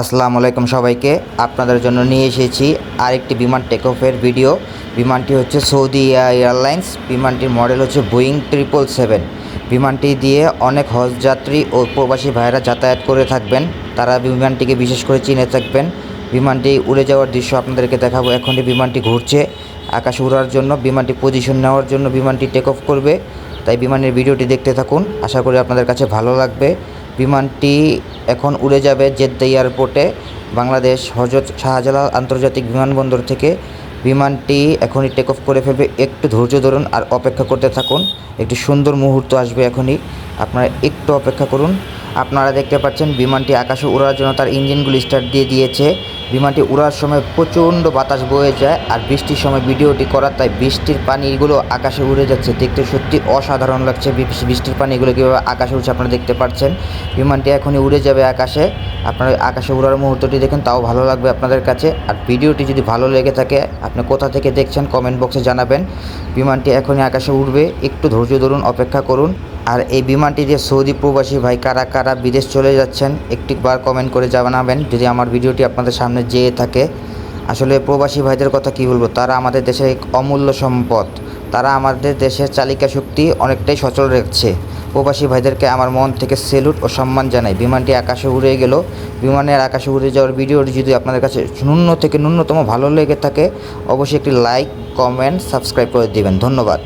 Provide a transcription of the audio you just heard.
আসসালামু আলাইকুম সবাইকে। আপনাদের জন্য নিয়ে এসেছি আরেকটি বিমান টেক অফের ভিডিও বিমানটি হচ্ছে সৌদি এয়ারলাইন্স। বিমানটির মডেল হচ্ছে বোয়িং ট্রিপল সেভেন বিমানটি দিয়ে অনেক হজ যাত্রী ও প্রবাসী ভাইয়েরা যাতায়াত করে থাকবেন। তারা বিমানটিকে বিশেষ করে চিনে থাকবেন। বিমানটি উড়ে যাওয়ার দৃশ্য আপনাদেরকে দেখাবো। এখনই বিমানটি ঘুরছে। আকাশে উড়ার জন্য বিমানটি পজিশন নেওয়ার জন্য বিমানটি টেক অফ করবে। তাই বিমানের ভিডিওটি দেখতে থাকুন। আশা করি আপনাদের কাছে ভালো লাগবে। বিমানটি এখন উড়ে যাবে জেদ্দা এয়ারপোর্টে। বাংলাদেশ হজরত শাহজালাল আন্তর্জাতিক বিমানবন্দর থেকে বিমানটি এখনই টেক অফ করে ফেলবে। একটু ধৈর্য ধরুন আর অপেক্ষা করতে থাকুন। একটি সুন্দর মুহূর্ত আসবে এখনই। আপনারা একটু অপেক্ষা করুন। আপনারা দেখতে পাচ্ছেন বিমানটি আকাশে উড়ার জন্য তার ইঞ্জিনগুলি স্টার্ট দিয়ে দিয়েছে। বিমানটি উড়ার সময় প্রচণ্ড বাতাস বয়ে যায় আর বৃষ্টির সময় ভিডিওটি করা তাই বৃষ্টির পানিগুলো আকাশে উড়ে যাচ্ছে। দেখতে সত্যি অসাধারণ লাগছে বৃষ্টির পানিগুলো কীভাবে আকাশে উঠছে আপনারা দেখতে পাচ্ছেন। বিমানটি এখনই উড়ে যাবে আকাশে। আপনারা আকাশে উড়ার মুহূর্তটি দেখেন, তাও ভালো লাগবে আপনাদের কাছে। আর ভিডিওটি যদি ভালো লেগে থাকে, আপনি কোথা থেকে দেখছেন কমেন্ট বক্সে জানাবেন। বিমানটি এখনই আকাশে উঠবে একটু ধৈর্য ধরুন, অপেক্ষা করুন। আর এই বিমানটি দিয়ে সৌদি প্রবাসী ভাই কারা কারা বিদেশ চলে যাচ্ছেন, একটিবার কমেন্ট করে জানাবেন, যদি আমার ভিডিওটি আপনাদের সামনে যেয়ে থাকে। আসলে প্রবাসী ভাইদের কথা কি বলব, তারা আমাদের দেশের এক অমূল্য সম্পদ। তারা আমাদের দেশের চালিকা শক্তি অনেকটাই সচল রেখেছে। প্রবাসী ভাইদেরকে আমার মন থেকে সেলুট ও সম্মান জানাই। বিমানটি আকাশে উড়ে গেল। বিমানের আকাশে উড়ে যাওয়ার ভিডিওটি যদি আপনাদের কাছে ন্যূন্য থেকে ন্যূনতম ভালো লেগে থাকে, অবশ্যই একটি লাইক, কমেন্ট, সাবস্ক্রাইব করে দেবেন। ধন্যবাদ।